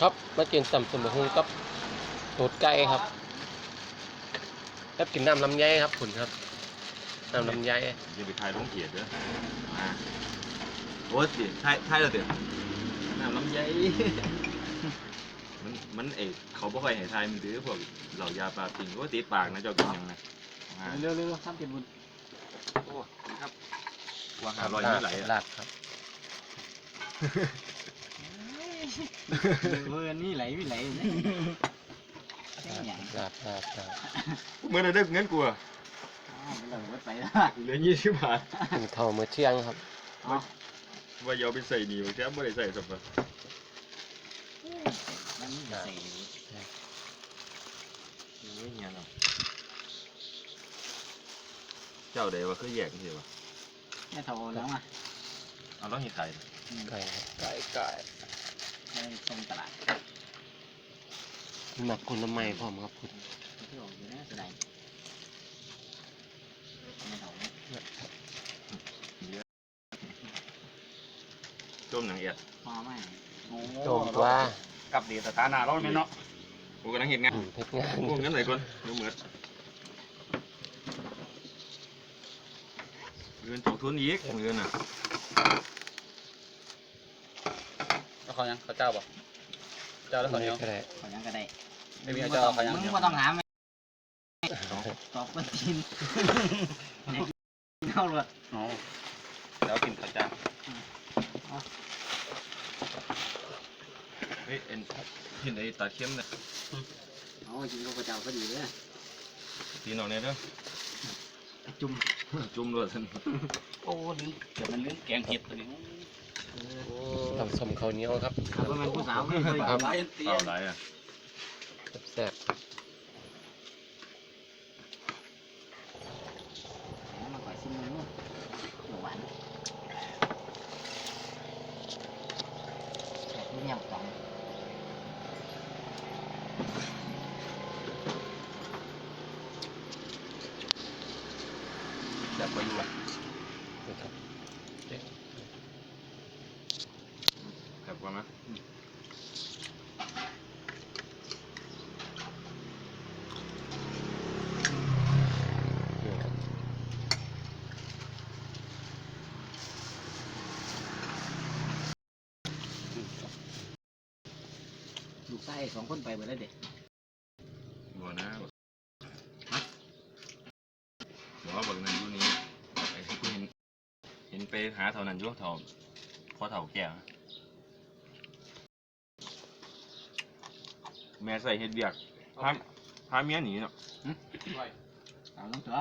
ครับมากินตำสมหุงกับตูดไก่ครับแล้วกินน้ำลำไยครับคุณครับน้ำลำไยอย่าไปทายลงเกียดเด้ออ่าโอ้สิทายทายแล้วเด้อน้ำลำไยมันมันเอกเขาบ่ค่อยให้ทายมันดื้อพวกเหล่ายาปลาปิงว่าติดปากนะเจ้ากินยังไงอ่าเร็วเร็วๆทำเป็นบุญโอ้ครับวางหาลอยนี่ไหลอะลาดครับ เออนี่ไหลไม่ไหลเนี่ยแค่อย่างลาดลาดลาดเมื่อนั้นได้เงินกูอะอ้าวมันเลยวัดไปแล้วเหลือยี่สิบบาทกินข้าวมื้อเที่ยงครับอ๋อว่าอย่าเอาไปใส่หนีบางแท้ไม่ได้ใส่สับปะมันไม่ใส่โอ้ยเงี้ยเนาะเจ้าใดว่าคือแยกสิวะแค่เท่าแล้วอะเอาแล้วเห็ดไข่ไก่ไก่ไก่ ในตรงตลาดหมักคนละไม้พร้อมครับคุณที่ออกอยู่นะแสดงไม่เท่าเนี่ยต้มหนังเอียดมาไม่โอ้โจมว่ากับเดีสถานะเราไม่เนาะกูกำลังเห็นงานอืมเฮ็ดงานพวกนั้นไหนก่อนเดี๋ยวเหมือนเงินจกทุนอีกเงินอะแล้ว เขายังเขาเจ้าบ่เจ้าแล้วเขาไม่เนี้ยก็ได้ขอยังก็ได้ไม่มีเจ้าเขายังมึงเนี้ยไม่ต้องถามไหมตอบก็ทินเข้าเลยอ๋อแล้วกินข้าวเจ้าเฮ้ยเอ็นเห็นไอ้ตาเข้มเนี่ยโอ้จริงก็พระเจ้าก็ดีเลยตีนออกเนี่ยเด้อจุ่มจุ่มรวดสันโอ้ลืมเดี๋ยวมันลืมแกงเห็ดตัวนี้ ตำสมข้าวเหนียวครับถ้าเป็นผู้สาวไม่เคยครับไอ้เตี้ยเอาไรอะแซ่บมาขอชิมมือหวานแบบเงียบจังแบบไปอยู่อะๆนะครับ แบบว่าไหมนี่ครับลูกไส้สองคนไปหมดแล้วเด็กบัวนะบอกว่าบอกนั้นอยู่นี้ไอ้ที่กูเห็นเห็นไปหาเท่านั้นอยู่เท่าพอเท่าแก่ แม่ใส่เห็ดเบียกพาพาเมียหนีเนาะ เอาลงตัว